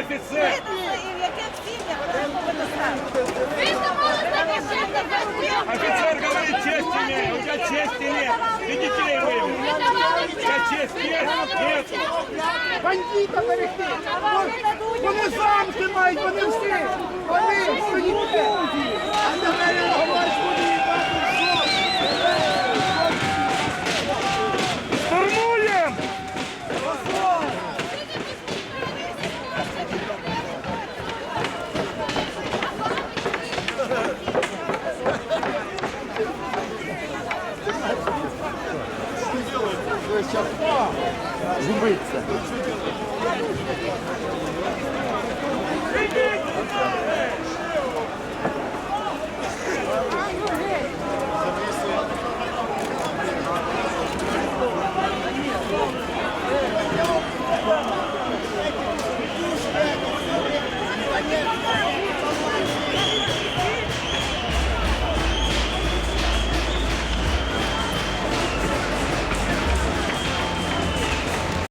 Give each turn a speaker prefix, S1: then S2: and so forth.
S1: Офіцер! Офицер говорит, чести нет. У тебя чести нет. Детей выявил. У тебя честь есть? Нет.
S2: Бандита берегти! Вони замки мають, вони всі! Вони свої Губиться.